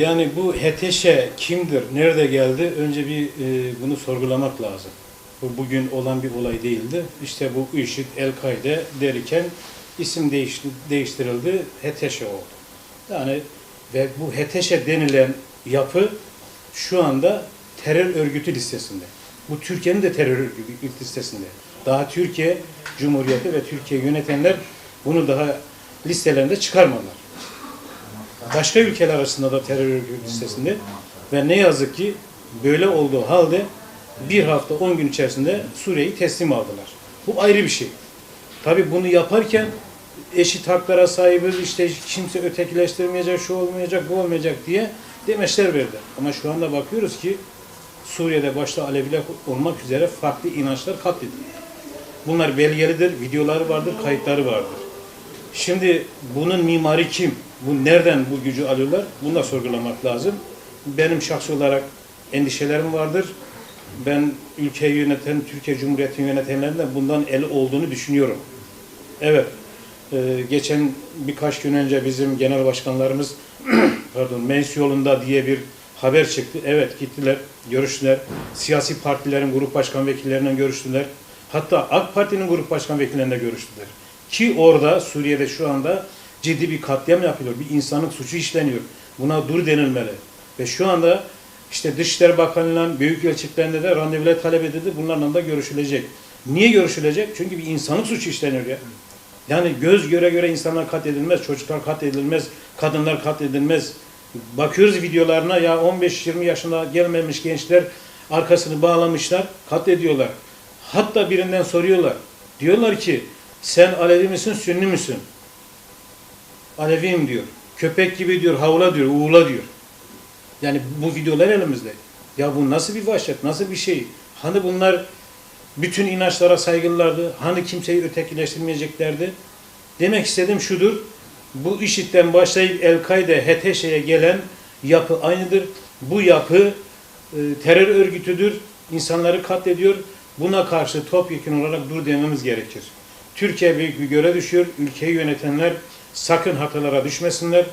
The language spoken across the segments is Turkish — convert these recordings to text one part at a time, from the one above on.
yani bu HTŞ kimdir, nerede geldi? Önce bir e, bunu sorgulamak lazım. Bu bugün olan bir olay değildi. İşte bu IŞİD, El-Kaide derken isim değişti, değiştirildi, HTŞ oldu. Yani ve bu HTŞ denilen yapı şu anda terör örgütü listesinde. Bu Türkiye'nin de terör örgütü listesinde. Daha Türkiye Cumhuriyeti ve Türkiye yönetenler bunu daha listelerinde çıkarmadılar. Başka ülkeler arasında da terör örgütü listesinde ve ne yazık ki böyle olduğu halde bir hafta 10 gün içerisinde Suriye'yi teslim aldılar. Bu ayrı bir şey. Tabi bunu yaparken eşit haklara sahibiz, işte kimse ötekileştirmeyecek, şu olmayacak, bu olmayacak diye demeçler verdi. Ama şu anda bakıyoruz ki Suriye'de başta Aleviler olmak üzere farklı inançlar katledildi. Bunlar belgelidir, videoları vardır, kayıtları vardır. Şimdi bunun mimarı kim? Bu nereden bu gücü alıyorlar? Bunu da sorgulamak lazım. Benim şahsi olarak endişelerim vardır. Ben ülkeyi yöneten, Türkiye Cumhuriyeti'ni yönetenlerin de bundan el olduğunu düşünüyorum. Evet, e, geçen birkaç gün önce bizim genel başkanlarımız pardon mens yolunda diye bir haber çıktı. Evet gittiler, görüştüler. Siyasi partilerin grup başkan vekilleriyle görüştüler. Hatta AK Parti'nin grup başkan vekilleriyle görüştüler. Ki orada Suriye'de şu anda ciddi bir katliam yapılıyor. Bir insanlık suçu işleniyor. Buna dur denilmeli. Ve şu anda işte Dışişleri Bakanlığı'nın büyük elçiliklerinde de randevular talep edildi. Bunlarla da görüşülecek. Niye görüşülecek? Çünkü bir insanlık suçu işleniyor ya. Yani göz göre göre insanlar katledilmez, çocuklar katledilmez, kadınlar katledilmez. Bakıyoruz videolarına ya 15-20 yaşında gelmemiş gençler arkasını bağlamışlar, katlediyorlar. Hatta birinden soruyorlar. Diyorlar ki sen Alevi misin, Sünni misin? Aleviyim diyor. Köpek gibi diyor, havla diyor, uğula diyor. Yani bu videolar elimizde. Ya bu nasıl bir vahşet, nasıl bir şey? Hani bunlar bütün inançlara saygılılardı. Hani kimseyi ötekileştirmeyeceklerdi. Demek istediğim şudur. Bu IŞİD'den başlayıp El-Kaide, HTŞ'ye gelen yapı aynıdır. Bu yapı e, terör örgütüdür. İnsanları katlediyor. Buna karşı topyekun olarak dur dememiz gerekir. Türkiye büyük bir göre düşüyor. Ülkeyi yönetenler sakın hatalara düşmesinler.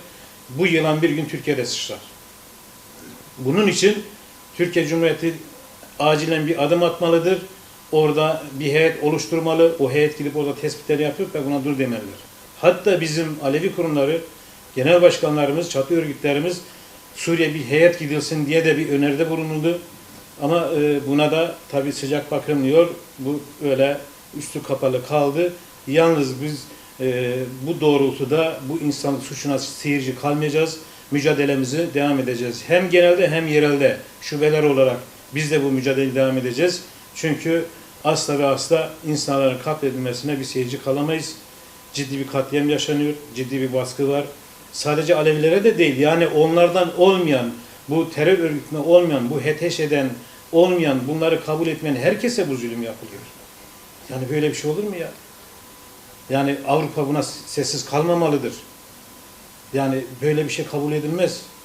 Bu yılan bir gün Türkiye'de sıçrar. Bunun için Türkiye Cumhuriyeti acilen bir adım atmalıdır. Orada bir heyet oluşturmalı. O heyet gidip orada tespitleri yapıp ve buna dur demelidir. Hatta bizim Alevi kurumları, genel başkanlarımız, çatı örgütlerimiz Suriye bir heyet gidilsin diye de bir öneride bulunuldu. Ama e, buna da tabii sıcak bakılmıyor. Bu öyle üstü kapalı kaldı. Yalnız biz e, bu doğrultuda bu insanlık suçuna seyirci kalmayacağız. Mücadelemizi devam edeceğiz. Hem genelde hem yerelde şubeler olarak biz de bu mücadeleyi devam edeceğiz. Çünkü asla ve asla insanların katledilmesine bir seyirci kalamayız. Ciddi bir katliam yaşanıyor, ciddi bir baskı var. Sadece Alevilere de değil, yani onlardan olmayan, bu terör örgütüne olmayan, bu HTŞ'den olmayan, bunları kabul etmeyen herkese bu zulüm yapılıyor. Yani böyle bir şey olur mu ya? Yani Avrupa buna sessiz kalmamalıdır. Yani böyle bir şey kabul edilmez.